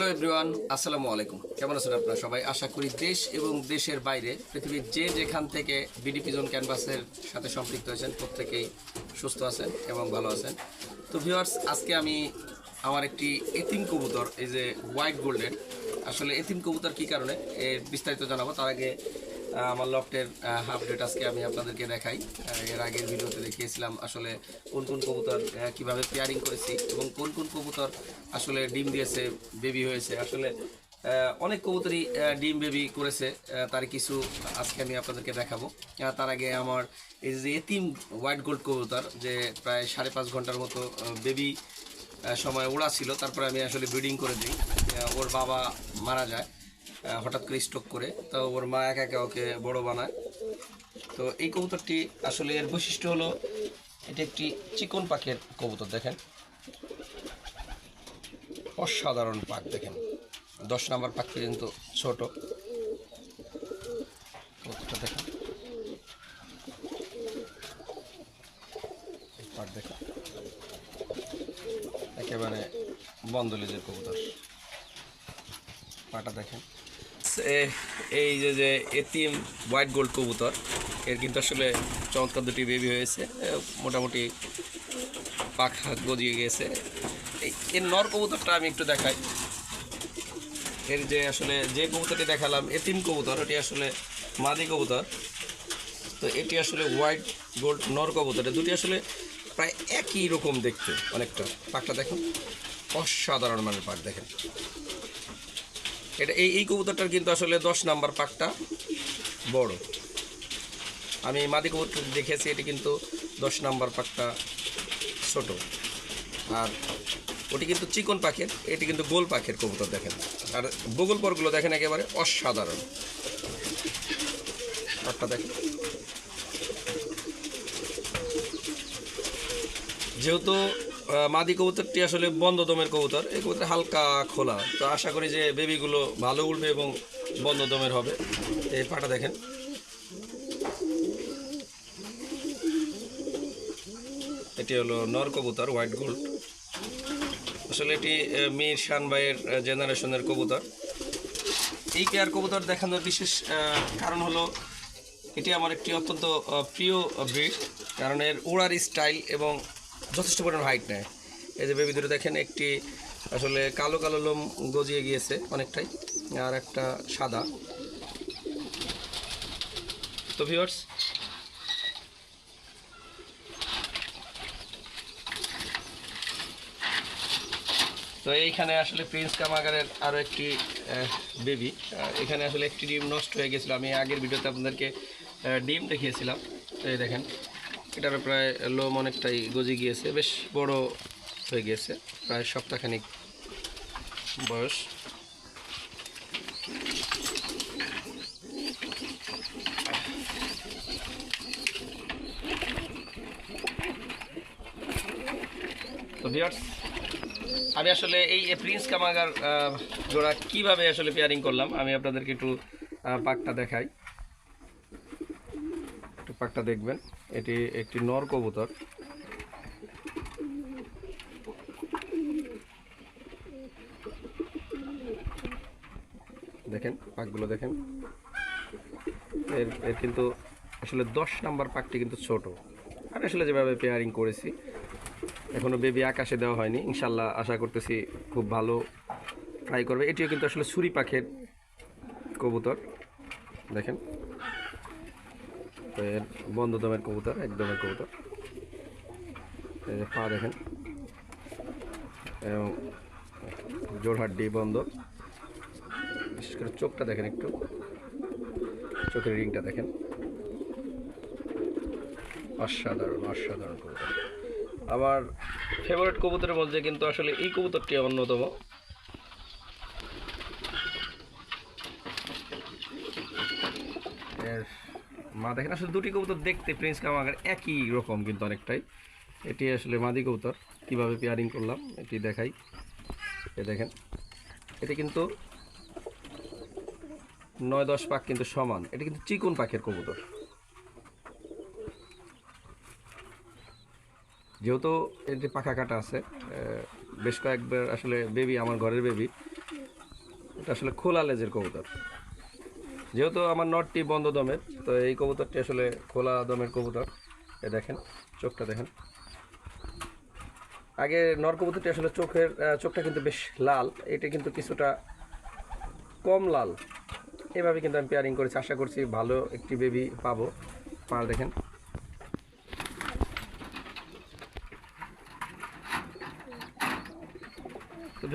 Hello everyone আসসালামু আলাইকুম কেমন আছেন আপনারা সবাই? আশা করি দেশ এবং দেশের বাইরে, পৃথিবীর যে যেখান থেকে বিডিপি জোন ক্যানভাসের সাথে সম্পৃক্ত হয়েছেন প্রত্যেকেই সুস্থ আছেন এবং ভালো আছেন। তো ভিউয়ার্স আজকে আমি আমার একটি এতিম কবুতর, এই যে হোয়াইট গোল্ডেন আসলে এতিম কবুতর কি কারণে? এর বিস্তারিত জানাব। তার আগে আমার লফটের হাফ ডেট আজকে আমি আপনাদেরকে দেখাই। এর আগের ভিডিওতে দেখিয়েছিলাম আসলে কোন কোন কবুতর কীভাবে পেয়ারিং করেছি এবং কোন কোন কবুতর আসলে ডিম দিয়েছে বেবি হয়েছে। আসলে অনেক কবুতরই ডিম বেবি করেছে। তার কিছু আজকে আমি আপনাদেরকে দেখাবো। তার আগে আমার এই যে এতিম হোয়াইট গোল্ড কবুতর, যে প্রায় সাড়ে পাঁচ ঘণ্টার মতো বেবি সময় ওড়া ছিল, তারপরে আমি আসলে ব্রিডিং করে দিই। ওর বাবা মারা যায়। হঠাৎ করে স্ট্রোক করে, তো ওর মা একা একা ওকে বড় বানায়। তো এই কবুতরটি আসলে এর বৈশিষ্ট্য হলো, এটি একটি চিকন পাখের কবুতর, দেখেন। অসাধারণ পাক, দেখেন। দশ নম্বর পাখি কিন্তু ছোট। কবুতরটা দেখেন। দেখেন। একেবারে বন্ধ লেজের কবুতর। পাটা দেখেন। এই যে যে এতিম হোয়াইট গোল্ড কবুতর, এর কিন্তু আসলে চমৎকার দুটি বেবি হয়েছে মোটামুটি পাখা গজিয়ে গেছে। এর নর কবুতরটা আমি একটু দেখাই। এর যে আসলে যে কবুতরটি দেখালাম, এতিম কবুতর, এটি আসলে মাদি কবুতর। তো এটি আসলে হোয়াইট গোল্ড নর কবুতর। দুটি আসলে প্রায় একই রকম দেখতে অনেকটা। পাকটা দেখুন, অসাধারণ মানের পাক দেখেন। এটা এই এই কবুতরটার কিন্তু আসলে দশ নাম্বার পাকটা বড়। আমি মাদি কবুতর দেখেছি, এটি কিন্তু দশ নাম্বার পাকটা ছোট। আর ওটি কিন্তু চিকন পাখের, এটি কিন্তু গোল পাখের কবুতর দেখেন। আর বগল পরগুলো দেখেন একেবারে অসাধারণ। পাকটা দেখেন। যেহেতু মাদি কবুতরটি আসলে বন্ধ দমের কবুতর। এই কবুতর হালকা খোলা। তো আশা করি যে বেবিগুলো ভালো উঠবে এবং বন্ধ দমের হবে। এই পাটা দেখেন। এটি হলো নর কবুতর, হোয়াইট গোল্ড। আসলে এটি মীর শান ভাইয়ের জেনারেশনের কবুতর। এই পেয়ার কবুতর দেখানোর বিশেষ কারণ হলো এটি আমার একটি অত্যন্ত প্রিয় ব্রিড। কারণ এর উড়ার স্টাইল এবং যথেষ্ট পরিমাণ হাইট নেয়। এই যে বেবি দুটো দেখেন, একটি আসলে কালো কালো লোম গজিয়ে গিয়েছে অনেকটাই, আর একটা সাদা। তো ভিউয়ার্স তো এইখানে আসলে প্রিন্স কামাগারের আরও একটি বেবি এখানে আসলে একটি ডিম নষ্ট হয়ে গেছিল আমি আগের ভিডিওতে আপনাদেরকে ডিম দেখিয়েছিলাম। তো এই দেখেন এটার প্রায় লোম অনেকটাই গজে গিয়েছে, বেশ বড় হয়ে গিয়েছে, প্রায় সপ্তাহখানিক বয়স। তো আমি আসলে এই প্রিন্স কামাগার জোড়া কীভাবে আসলে পেয়ারিং করলাম, আমি আপনাদেরকে একটু পাকটা দেখাই। পাকটা দেখবেন। এটি একটি নর কবুতর। দেখেন, পাকগুলো দেখেন। এর এর কিন্তু আসলে দশ নাম্বার পাকটি কিন্তু ছোট। আর আসলে যেভাবে পেয়ারিং করেছি এখনও বেবি আকাশে দেওয়া হয়নি। ইনশাল্লাহ আশা করতেছি খুব ভালো ট্রাই করবে। এটিও কিন্তু আসলে ছুরি পাখের কবুতর। দেখেন। তো এর বন্ধ দমের কবুতর একদমের কবুতর। এই যে পা দেখেন। এবং জোরহাড্ডি বন্ধ। বিশেষ করে চোখটা দেখেন একটু। চোখের রিংটা দেখেন। অসাধারণ অসাধারণ কবুতর। আমার ফেভারিট কবুতরের মধ্যে কিন্তু আসলে এই কবুতরটি অন্যতম। এর মা দেখেন, আসলে দুটি কবুতর দেখতে প্রিন্স কামাগার একই রকম কিন্তু অনেকটাই। এটি আসলে মাদি কবুতর, কীভাবে পেয়ারিং করলাম এটি দেখাই। এ দেখেন, এটি কিন্তু নয় দশ পাক কিন্তু সমান। এটি কিন্তু চিকন পাখের কবুতর। যেহেতু যে পাখা কাটা আছে বেশ কয়েকবার আসলে বেবি আমার ঘরের বেবি এটা আসলে খোলা লেজের কবুতর। যেহেতু আমার নটটি বন্ধ দমের, তো এই কবুতরটি আসলে খোলা দমের কবুতর। এ দেখেন, চোখটা দেখেন। আগে নর কবুতরটি আসলে চোখের চোখটা কিন্তু বেশ লাল। এটা কিন্তু কিছুটা কম লাল। এভাবে কিন্তু আমি পেয়ারিং করেছি। আশা করছি ভালো একটি বেবি পাবো। পার দেখেন। তো